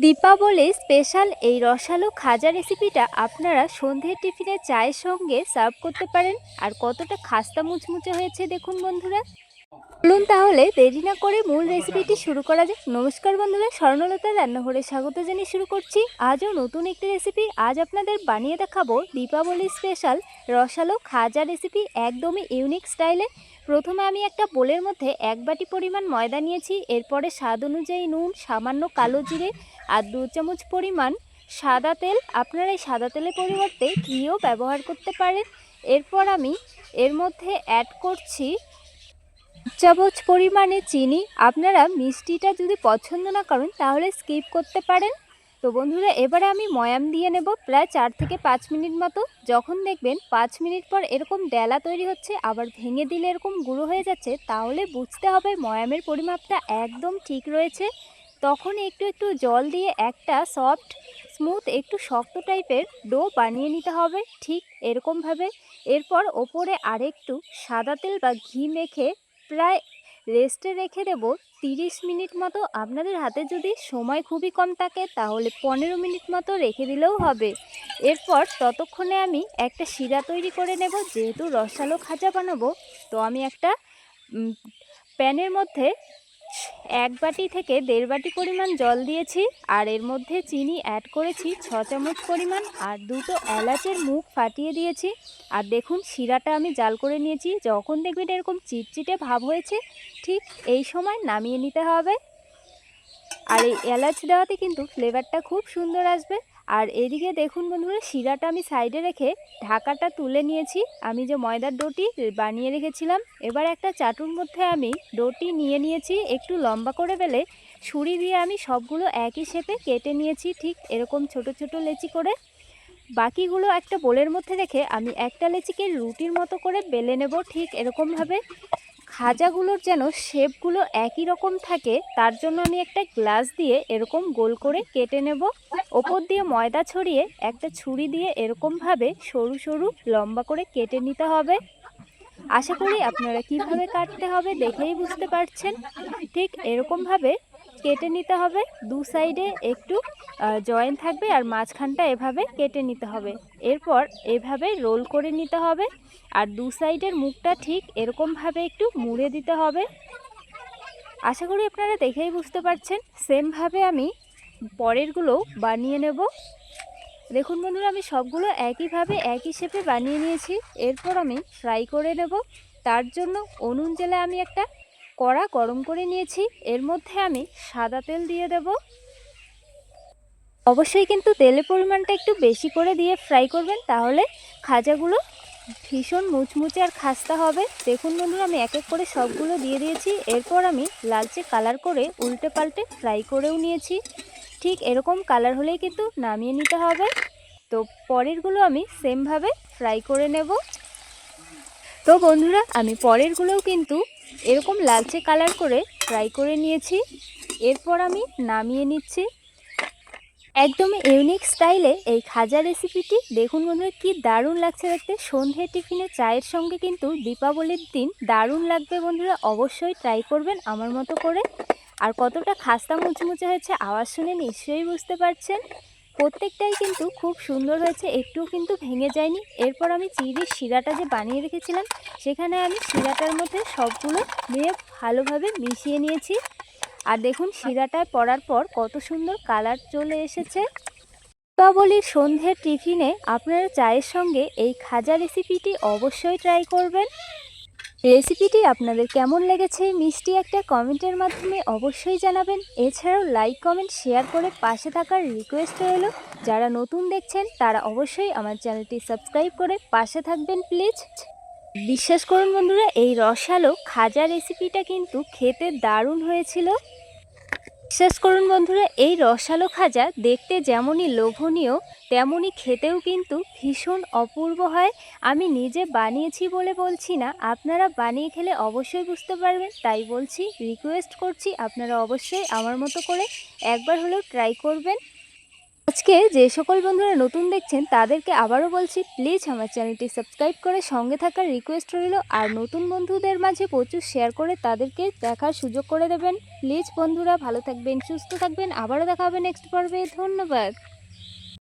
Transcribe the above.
Deepavali special এই রসালো খাজা রেসিপিটা আপনারা সন্ধ্যের টিফিনে চায়ের সঙ্গে সার্ভ করতে পারেন। আর কতটা খাস্তা মুচমুচে হয়েছে দেখুন বন্ধুরা। চলুন তাহলে দেরি না করে মূল রেসিপিটি শুরু করা যাক। নমস্কার বন্ধুরা, স্বর্ণলতা রান্নাঘরে স্বাগত জানিয়ে শুরু করছি। আজও নতুন একটি রেসিপি আজ আপনাদের বানিয়ে দেখাবো দীপাবলি স্পেশাল রসালো খাজা রেসিপি একদমই ইউনিক স্টাইলে। প্রথমে আমি একটা বোলের মধ্যে এক বাটি পরিমাণ ময়দা নিয়েছি, এরপরে স্বাদ অনুযায়ী নুন, সামান্য কালো জিরে আর দু চামচ পরিমাণ সাদা তেল। আপনারা এই সাদা তেলের পরিবর্তে ঘিও ব্যবহার করতে পারেন। এরপর আমি এর মধ্যে অ্যাড করছি চামচ পরিমাণে চিনি। আপনারা মিষ্টিটা যদি পছন্দ না করেন, তাহলে স্কিপ করতে পারেন। তো বন্ধুরা, এবারে আমি ময়াম দিয়ে নেব প্রায় চার থেকে পাঁচ মিনিট মতো। যখন দেখবেন পাঁচ মিনিট পর এরকম ডেলা তৈরি হচ্ছে, আবার ভেঙে দিলে এরকম গুঁড়ো হয়ে যাচ্ছে, তাহলে বুঝতে হবে ময়ামের পরিমাপটা একদম ঠিক রয়েছে। তখন একটু একটু জল দিয়ে একটা সফট, স্মুথ, একটু শক্ত টাইপের ডো বানিয়ে নিতে হবে, ঠিক এরকমভাবে। এরপর ওপরে আরেকটু সাদা তেল বা ঘি মেখে প্রায় রেস্টে রেখে দেব তিরিশ মিনিট মতো। আপনাদের হাতে যদি সময় খুবই কম থাকে, তাহলে পনেরো মিনিট মতো রেখে দিলেও হবে। এরপর ততক্ষণে আমি একটা শিরা তৈরি করে নেব। যেহেতু রসালো খাজা বানাবো, তো আমি একটা প্যানের মধ্যে এক বাটি থেকে দেড় বাটি পরিমাণ জল দিয়েছি, আর এর মধ্যে চিনি অ্যাড করেছি ছ চামচ পরিমাণ, আর দুটো এলাচের মুখ ফাটিয়ে দিয়েছি। আর দেখুন, শিরাটা আমি জাল করে নিয়েছি। যখন দেখবেন এরকম চিটচিটে ভাব হয়েছে, ঠিক এই সময় নামিয়ে নিতে হবে। আর এই এলাচ দেওয়াতে কিন্তু ফ্লেভারটা খুব সুন্দর আসবে। আর এদিকে দেখুন বন্ধুরা, শিরাটা আমি সাইডে রেখে ঢাকাটা তুলে নিয়েছি। আমি যে ময়দার ডোটি বানিয়ে রেখেছিলাম, এবার একটা চাটুর মধ্যে আমি ডোটি নিয়ে নিয়েছি। একটু লম্বা করে বেলে ছুরি দিয়ে আমি সবগুলো একই শেপে কেটে নিয়েছি, ঠিক এরকম ছোট ছোট লেচি করে। বাকিগুলো একটা বোলের মধ্যে রেখে আমি একটা লেচিকে রুটির মতো করে বেলে নেব, ঠিক এরকমভাবে। খাজাগুলোর যেন শেপগুলো একই রকম থাকে, তার জন্য আমি একটা গ্লাস দিয়ে এরকম গোল করে কেটে নেব। ওপর দিয়ে ময়দা ছড়িয়ে একটা ছুরি দিয়ে এরকমভাবে সরু সরু লম্বা করে কেটে নিতে হবে। আশা করি আপনারা কীভাবে কাটতে হবে দেখেই বুঝতে পারছেন। ঠিক এরকমভাবে কেটে নিতে হবে। দু সাইডে একটু জয়েন থাকবে আর মাঝখানটা এভাবে কেটে নিতে হবে। এরপর এভাবে রোল করে নিতে হবে আর দু সাইডের মুখটা ঠিক এরকমভাবে একটু মুড়ে দিতে হবে। আশা করি আপনারা দেখেই বুঝতে পারছেন। সেমভাবে আমি পরেরগুলো বানিয়ে নেব। দেখুন বন্ধুরা, আমি সবগুলো একইভাবে, একই শেপে বানিয়ে নিয়েছি। এরপর আমি ফ্রাই করে নেব। তার জন্য অনুন জেলে আমি একটা কড়া গরম করে নিয়েছি। এর মধ্যে আমি সাদা তেল দিয়ে দেব। অবশ্যই কিন্তু তেলের পরিমাণটা একটু বেশি করে দিয়ে ফ্রাই করবেন, তাহলে খাজাগুলো ভীষণ মুচমুচে আর খাস্তা হবে। দেখুন বন্ধুরা, আমি এক এক করে সবগুলো দিয়ে দিয়েছি। এরপর আমি লালচে কালার করে উল্টে পাল্টে ফ্রাই করেও নিয়েছি। ঠিক এরকম কালার হলেই কিন্তু নামিয়ে নিতে হবে। তো পরেরগুলো আমি সেমভাবে ফ্রাই করে নেব। তো বন্ধুরা, আমি পরেরগুলোও কিন্তু এরকম লালচে কালার করে ফ্রাই করে নিয়েছি। এরপর আমি নামিয়ে নিচ্ছি। একদম ইউনিক স্টাইলে এই খাজা রেসিপিটি দেখুন বন্ধুরা, কি দারুণ লাগছে দেখতে। সন্ধে টিফিনে চায়ের সঙ্গে কিন্তু দীপাবলির দিন দারুণ লাগবে বন্ধুরা। অবশ্যই ট্রাই করবেন আমার মতো করে। আর কতটা খাস্তা মুচমুচে হয়েছে আওয়াজ শুনে নিশ্চয়ই বুঝতে পারছেন। প্রত্যেকটাই কিন্তু খুব সুন্দর হয়েছে, একটুও কিন্তু ভেঙে যায়নি। এরপর আমি চিড়ির শিরাটা যে বানিয়ে রেখেছিলাম, সেখানে আমি শিরাটার মধ্যে সবগুলো নিয়ে ভালোভাবে মিশিয়ে নিয়েছি। আর দেখুন শিরাটায় পড়ার পর কত সুন্দর কালার চলে এসেছে। দীপাবলির সন্ধ্যের টিফিনে আপনারা চায়ের সঙ্গে এই খাজা রেসিপিটি অবশ্যই ট্রাই করবেন। রেসিপিটি আপনাদের কেমন লেগেছে মিষ্টি একটা কমেন্টের মাধ্যমে অবশ্যই জানাবেন। এছাড়াও লাইক, কমেন্ট, শেয়ার করে পাশে থাকার রিকোয়েস্ট রইল। যারা নতুন দেখছেন, তারা অবশ্যই আমার চ্যানেলটি সাবস্ক্রাইব করে পাশে থাকবেন, প্লিজ। বিশ্বাস করুন বন্ধুরা, এই রসালো খাজা রেসিপিটা কিন্তু খেতে দারুণ হয়েছিল। বিশ্বাস করুন বন্ধুরা, এই রসালো খাজা দেখতে যেমনই লোভনীয়, তেমনই খেতেও কিন্তু ভীষণ অপূর্ব হয়। আমি নিজে বানিয়েছি বলে বলছি না, আপনারা বানিয়ে খেলে অবশ্যই বুঝতে পারবেন। তাই বলছি রিকোয়েস্ট করছি, আপনারা অবশ্যই আমার মতো করে একবার হলেও ট্রাই করবেন। আজকে যে সকল বন্ধুরা নতুন দেখছেন, তাদেরকে আবারও বলছি প্লিজ আমার চ্যানেলটি সাবস্ক্রাইব করে সঙ্গে থাকার রিকোয়েস্ট রইল। আর নতুন বন্ধুদের মাঝে প্রচুর শেয়ার করে তাদেরকে দেখার সুযোগ করে দেবেন। প্লিজ বন্ধুরা ভালো থাকবেন, সুস্থ থাকবেন। আবারও দেখা হবে নেক্সট পর্বে। ধন্যবাদ।